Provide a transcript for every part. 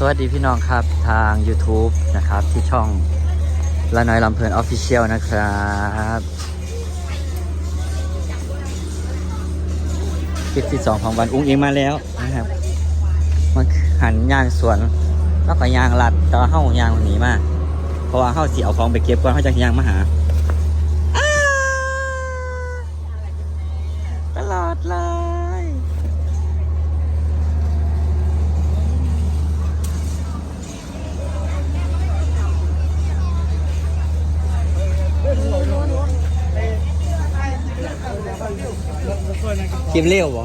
สวัสดีพี่น้องครับทาง YouTube นะครับ ที่ช่องละน้อยลำเพลินออฟฟิเชียลนะครับคลิปที่สองของวันอุ้งอิงมาแล้วนะครับมันหันย่างสวนแล้วก็ยางลัดแต่ว่าเข้ายางหนีมาเพราะว่าเข้าสีเอาของไปเก็บก่อนเขาจะยางมาหา คิมเลี้ยวบ่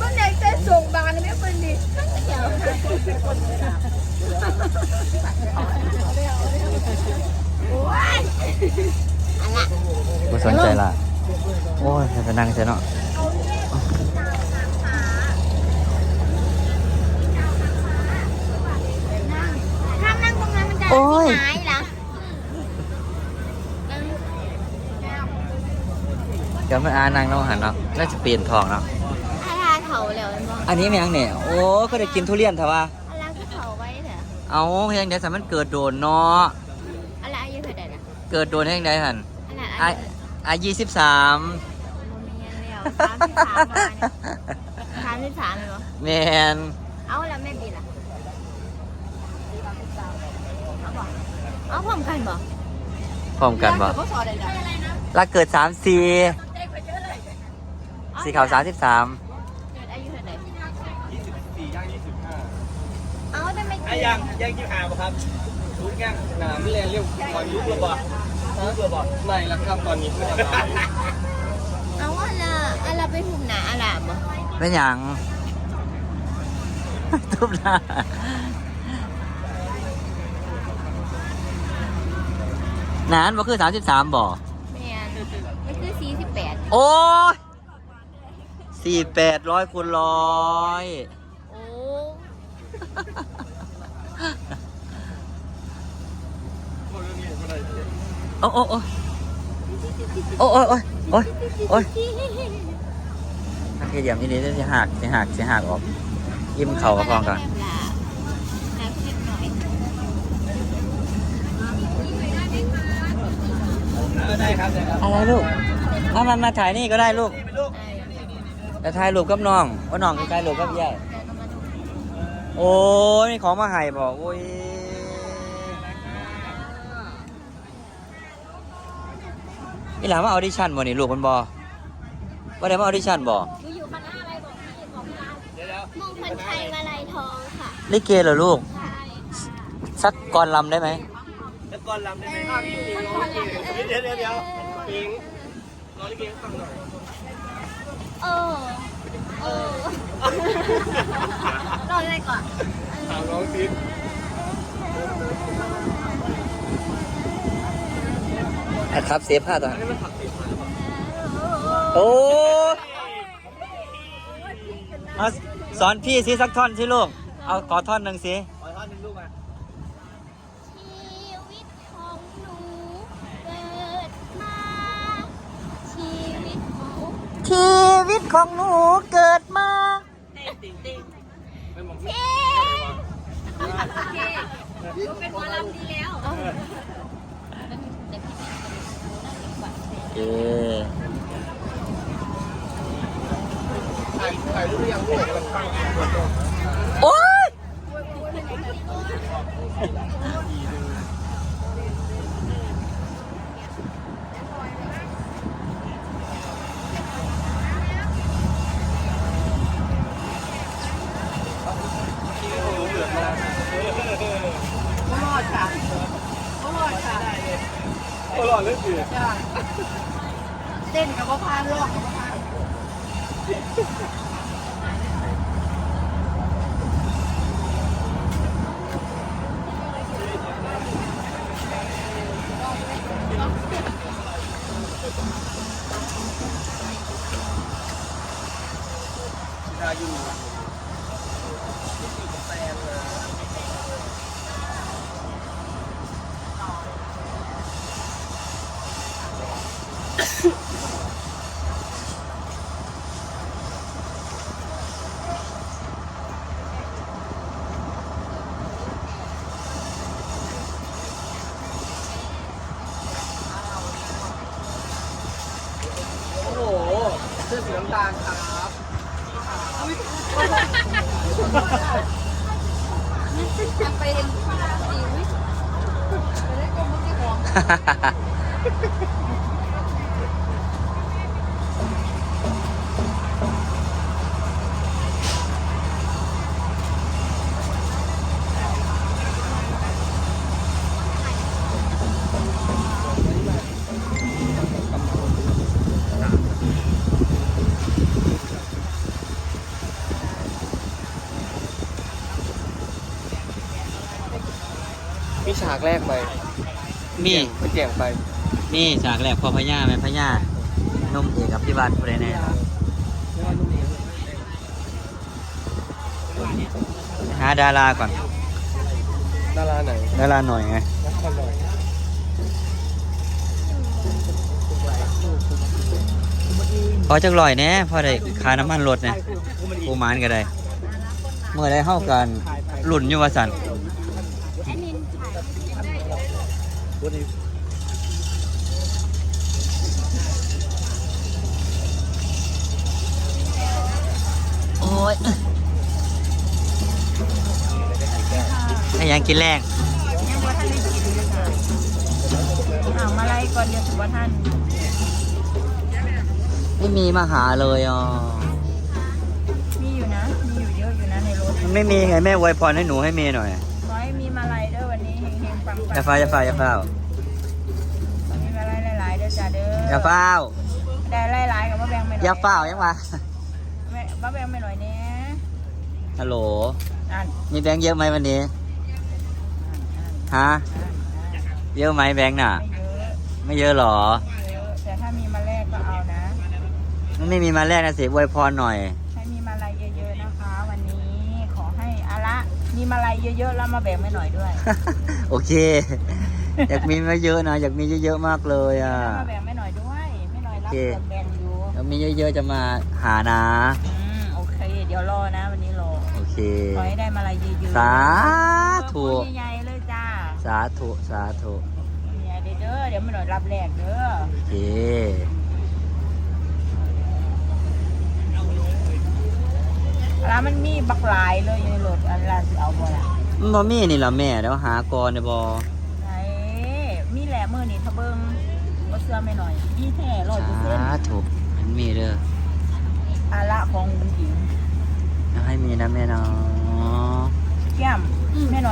ก็ไหนจะส่งบานไม่เป็นดิเดี๋ยวโอ้ยบ่สนใจละโอ้ยจะนั่งเสียเนาะ ห้ามนั่ งตรงนั้นมันจะโอ้ยหายละเดี๋ยวมันอานั่งเนาะหันเนาะน่าจะเปลี่ยนทองเนาะอาลาเขาแล้วมันบอกอันนี้แมงเนี่ยโอ้ก็ได้กินทุเรียนเถอะว่าอาลาคือเขาไว้เถอะเอาแห้งได้แต่มันเกิดโดนเนาะอาลาอายุเท่าไหร่นะเกิดโดนแห้งได้หันอาลาอาอายุอายี่สิบสามโมเมียนแล้วสามสิบสามมาเนี่ยสามสิบสามเลยเหรอแมนเอาแล้วแม่บีล่ะเอาบอก เอาพร้อมกันบอกพร้อมกันบ่รักเกิดสามสี่สีขาวสามสิบสามเกิดอายุเท่าไหร่ยี่สิบสี่ย่างยี่สิบห้าเอาแต่ไม่ไอ้ยังยังยี่ห้าป่ะครับรู้ยังหนาไม่เรียนเรียกตอนนี้ตัวบ่ตัวตัวบ่ไม่แล้วครับตอนนี้คือเอาอะไรอะไรไปหุ่มหนาอะไรบ่เป็นหยังทุบหน้า นานบ่คือสามสิบสามบ่แม่นมันคือสี่สิบแปดโอ้ยสี่แปดร้อยคูณร้อยโอ้โอ้โอ้โอ้โอ้โอ้โอ้โอ้ยโอ้ยถ้าเทียมนี่นี่จะหักจะหักจะหักออกยิ้มเข่ากับพร้องกันน้ำเค็มหน่อย ได้ครับได้ครับ อะไรลูกเอามามาถ่ายนี่ก็ได้ลูกเป็นลูกแต่ถ่ายรูปกับน้องว่าน้องถ่ายรูปกับยายโอ้ยมีของมาให้บอกโอ้ยนี่หลานมาออดิชั่นบ่นี่ลูกมันบ่ว่าได้มาออดิชั่นบ่ดูอยู่คณะอะไรบอกพี่ของพี่ร้านเดี๋ยวเดี๋ยวมงคลชัยมาลัยทองค่ะลิเกเหรอลูกใช่สักกรลำได้ไหมแล้ว ก่อนลำได้ไหมครับพี่ปิงร้องลิเกเดี๋ยวเดี๋ยวเดี๋ยวปิงร้องลิเกให้ฟังหน่อยเออ เออรออะไรก่อนถามร้องสิอะครับเซฟผ้าตัวอันนี้มันผักติดมาโอ้มาสอนพี่สิสักท่อนสิลูก เอาขอท่อนหนึ่งสิ ชีวิตของหนูเกิดมาเป็นหมองเอ๊เป็นหมอลำดีแล้วเออถ่ายถ่ายรูปหรือยังลูกกำลังฟังโอ๊ย เลยสิเต้นกับว่าพานลอกชาอยู่ ตาลครับไปเห็นสิวไปได้กลมมือที่ของ มีฉากแรกไปมีไปแจงไปมีฉากแรกพอพญาแม่พญานมเอกกับพี่บัตรผู้ใดแน่หาดาราก่อน ดาราไหนดาราหน่อยไงนักบอลหน่อยพอจักลอยแหน่พอได้ค่าน้ำมันรถเนี่ยปูมานก็ได้ เมื่อได้เข้ากันหลุ่นอยู่ว่าสัน แอดมินถ่าย โอ้ยให้ยังกินแรงยังว่าท่านได้กินเลยค่ะอ้าวมาไล่ก่อนเดี๋ยวสุบท่าน ไม่มีมาหาเลยอะมีอยู่นะ มีอยู่เยอะอยู่นะในรถ มันไม่มีไงแม่อวยพรให้หนูให้เมย์หน่อย อย่าฟ้าอย่าฟ้าอย่าฟ้าวมีมาลัยหลายๆเด้อจ้าเด้ออย่าฟ้าวได้หลายๆกับว่าแบงไม่หน่อยอย่าฟ้าวยังวะแม่ว่าแบงไม่หน่อยเนี้ยฮัลโหล อ่านมีแบงค์เยอะไหมวันนี้ ฮะอ่านเยอะไหมแบงค์น่ะ ไม่เยอะไม่เยอะหรอเยอะแต่ถ้ามีมาแลกก็เอานะ มันไม่มีมาแรกนะสิอวยพรหน่อย ให้มีมาลัยเยอะๆนะคะ วันนี้ขอให้อาละ มีมาลัยเยอะๆแล้วมาแบ่งไม่หน่อยด้วย โอเค อยากมีมาเยอะนะอยากมีเยอะๆมากเลยอะมาแบ่งไม่หน่อยด้วยไม่หน่อยรับโอเคส่วนแบ่งอยู่อยากมีเยอะๆจะมาหานะอืมโอเค เดี๋ยวรอนะ วันนี้รอโอเคขอให้ได้มาลายเยอะๆสาธุตัวใหญ่ๆเลยจ้าสาธุสาธุใหญ่ๆเด้อเดี๋ยวไม่หน่อยรับแรกเด้อโอเค แล้วมันมีบักหลายเลยอยู่ในรถอันละสิเอาบ่ล่ะมันบ่มีนี่ล่ะแม่เดี๋ยวหาก่อนเดี๋ยวบ่ไหนมีแหละมือนี่ทะเบิงบ่เสื้อไม่หน่อยมีแท้ร้อยเปอร์เซ็นสาต์ธุมันมีเด้ออาละของบุญหญิงอยากให้มีนะแม่เนาะแก้มแม่หน่อย